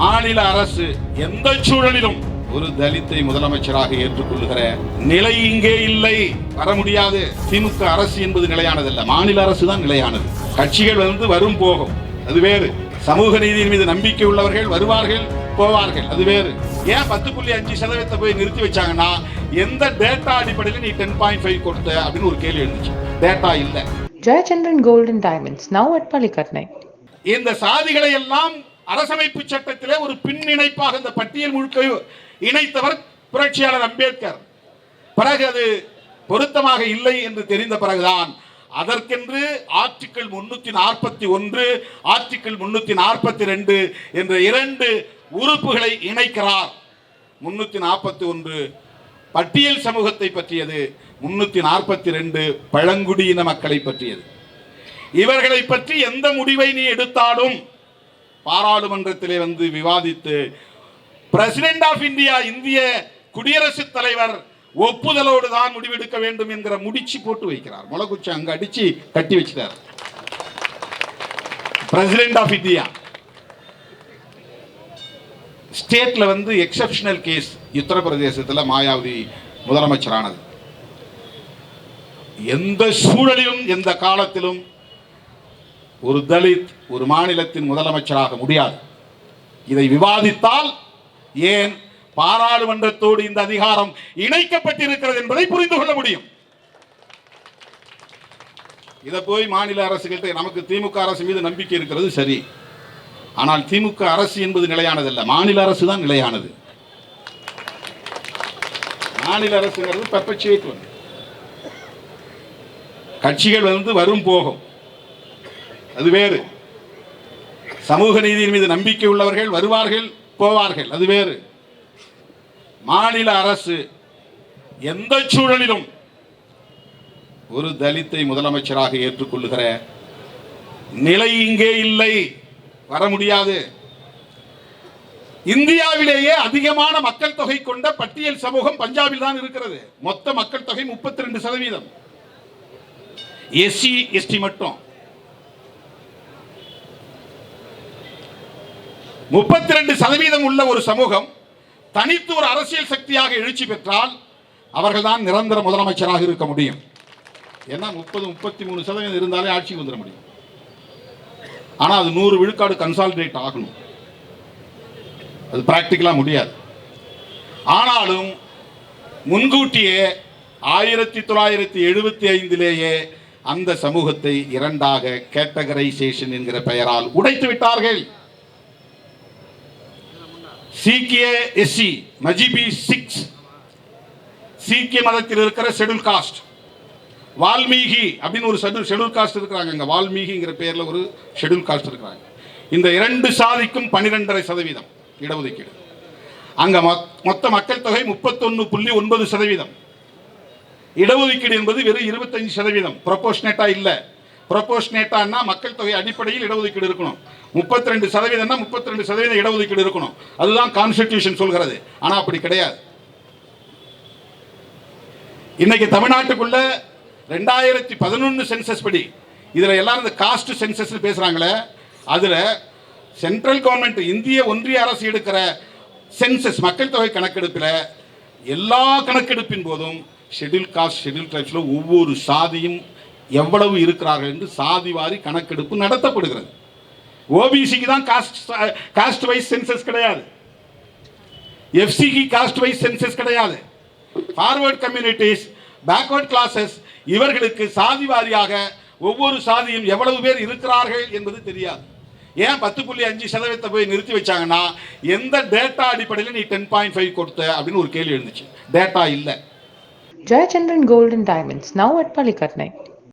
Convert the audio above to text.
மாநில அரசு எந்த சூழலிலும் ஒரு தலித்தை முதலமைச்சராக ஏற்றுக்கொள்ளுகிற நிலை இங்கே இல்லை. வர முடியாது. திமுக அரசு என்பது நிலையானதல்ல. மாநில அரசு தான் நிலையானது. கட்சிகள் வந்து வரும் போகும். அது வேறு. சமூக நீதியின் மீது நம்பிக்கை உள்ளவர்கள் வருவார்கள் போவார்கள். அது வேறு. ஏன் பத்து புள்ளி அஞ்சு சதவீதத்தை போய் நிறுத்தி வச்சாங்கன்னா எந்த டேட்டா அடிப்படையில் நீ டென் பாயிண்ட் ஃபைவ் கொடுத்த அப்படின்னு ஒரு கேள்வி எழுந்துச்சு. டேட்டா இல்லை. Gold and Diamonds, now at Palikatnai. இந்த சாதிகளை எல்லாம் அரசமைப்பு சட்டத்திலே ஒரு பின்னிணைப்பாக இந்த பட்டியல் முழுக்க இணைத்தவர் புரட்சியாளர் அம்பேத்கர். பிறகு அது பொருத்தமாக இல்லை என்று தெரிந்த பிறகுதான் அதற்கென்று ஆர்டிக்கிள் முன்னூத்தி நாற்பத்தி ஒன்று ஆர்டிக்கிள் முன்னூத்தி நாற்பத்தி ரெண்டு என்ற இரண்டு உறுப்புகளை இணைக்கிறார். முன்னூத்தி நாற்பத்தி ஒன்று பட்டியல் சமூகத்தை பற்றியது முன்னூத்தி நாற்பத்தி ரெண்டு பழங்குடியின மக்களை பற்றியது. இவர்களை பற்றி எந்த முடிவை நீ எடுத்தாலும் பாராளுமன்றத்திலே வந்து விவாதித்து பிரசிடென்ட் ஆஃப் இந்தியா இந்திய குடியரசுத் தலைவர் ஒப்புதலோடு தான் முடிவெடுக்க வேண்டும் என்கிற முடிச்சு போட்டு வைக்கிறார். முளகுச்சி அங்க அடிச்சு கட்டி வச்சிட்டார். பிரசிடென்ட் ஆஃப் இந்தியா ஸ்டேட்ல வந்து எக்ஸப்ஷனல் கேஸ் உத்தரப்பிரதேசத்தில் மாயாவதி முதலமைச்சரானது. எந்த சூழலிலும் எந்த காலத்திலும் ஒரு தலித் ஒரு மாநிலத்தின் முதலமைச்சராக முடியாது. இதை விவாதித்தால் ஏன் பாராளுமன்றத்தோடு இந்த அதிகாரம் இணைக்கப்பட்டிருக்கிறது என்பதை புரிந்து கொள்ள முடியும். இதை போய் மாநில அரசுகிட்ட நமக்கு திமுக அரசு மீது நம்பிக்கை இருக்கிறது சரி. ஆனால் திமுக அரசு என்பது நிலையானதல்ல. மாநில அரசு தான் நிலையானது. மாநில அரசுங்கிறது பெர்பச்சுவேட் கட்சிகள் வந்து வரும் போகும். அது வேறு. சமூக நீதியின் மீது நம்பிக்கை உள்ளவர்கள் வருவார்கள் போவார்கள். அது வேறு. மாநில அரசு எந்த சூழலிலும் ஒரு தலித்தை முதலமைச்சராக ஏற்றுக்கொள்ளுகிற நிலை இங்கே இல்லை. வர முடியாது. இந்தியாவிலேயே அதிகமான மக்கள் தொகை கொண்ட பட்டியல் சமூகம் பஞ்சாபில் தான் இருக்கிறது. மொத்த மக்கள் தொகை முப்பத்தி ரெண்டு சதவீதம். எஸ்சி எஸ்டி மட்டும். முப்பத்தி ரெண்டு சதவீதம் உள்ள ஒரு சமூகம் தனித்து ஒரு அரசியல் சக்தியாக எழுச்சி பெற்றால் அவர்கள்தான் நிரந்தர முதலமைச்சராக இருக்க முடியும். ஏன்னா முப்பது முப்பத்தி மூணு சதவீதம் இருந்தாலே ஆட்சிக்கு வந்துட முடியும். ஆனால் அது நூறு விழுக்காடு கன்சாலிடேட் ஆகணும். அது பிராக்டிக்கலாக முடியாது. ஆனாலும் முன்கூட்டியே ஆயிரத்தி தொள்ளாயிரத்தி எழுபத்தி ஐந்திலேயே அந்த சமூகத்தை இரண்டாக கேட்டகரைசேஷன் என்கிற பெயரால் உடைத்து விட்டார்கள். சீக்கிய எஸ்சி மஜிபி சிக்ஸ். சீக்கிய மதத்தில் இருக்கிற ஷெடியூல் காஸ்ட் வால்மீகி அப்படின்னு ஒரு ஷெடியூல் ஷெடியூல் காஸ்ட் இருக்கிறாங்க. இங்கே வால்மீகிங்கிற பேரில் ஒரு ஷெட்யூல் காஸ்ட் இருக்கிறாங்க. இந்த இரண்டு சாதிக்கும் பன்னிரெண்டரை சதவீதம் இடஒதுக்கீடு. அங்கே மொத்த மக்கள் தொகை முப்பத்தொன்று புள்ளி ஒன்பது சதவீதம். இடஒதுக்கீடு என்பது வெறும் இருபத்தஞ்சு சதவீதம். ப்ரொபோஷனேட்டாக இல்லை. ப்ரொபோஷனேட்டான்னா மக்கள் தொகை அடிப்படையில் இடஒதுக்கீடு இருக்கணும். முப்பத்தி ரெண்டு சதவீதம்னா முப்பத்தி ரெண்டு சதவீதம் இடஒதுக்கீடு இருக்கணும். அதுதான் கான்ஸ்டிடியூஷன் சொல்கிறது. ஆனால் அப்படி கிடையாது. இன்னைக்கு தமிழ்நாட்டுக்குள்ள ரெண்டாயிரத்தி பதினொன்று சென்சஸ் படி இதில் எல்லாரும் இந்த காஸ்ட் சென்சஸ் பேசுகிறாங்களே அதில் சென்ட்ரல் கவர்மெண்ட் இந்திய ஒன்றிய அரசு எடுக்கிற சென்சஸ் மக்கள் தொகை கணக்கெடுப்பில் எல்லா கணக்கெடுப்பின் போதும் ஷெட்யூல் காஸ்ட் ஷெட்யூல் ட்ரைப்ஸில் ஒவ்வொரு சாதியும் எவ்வளவு இருக்கிறார்கள் என்று சாதி வாரி கணக்கெடுப்பு நடத்தப்படுகிறது. ஓபிசிக்கு தான் காஸ்ட் காஸ்ட் வைஸ் சென்சஸ் கிடையாது. எஃப்சிக்கு காஸ்ட் வைஸ் சென்சஸ் கிடையாது. ஃபார்வர்ட் கம்யூனிட்டிஸ் பேக்வர்ட் கிளாஸஸ் இவர்களுக்கு சாதி வாரியாக ஒவ்வொரு சாதியும் எவ்வளவு பேர் இருக்கிறார்கள் என்பது தெரியாது. ஏன் பத்து புள்ளி அஞ்சு சதவீதத்தை போய் நிறுத்தி வச்சாங்கன்னா எந்த டேட்டா அடிப்படையில் நீ டென் பாயிண்ட் ஃபைவ் கொடுத்த அப்படின்னு ஒரு கேள்வி எழுந்துச்சு. டேட்டா இல்லை. Jayachandran golden diamonds now at at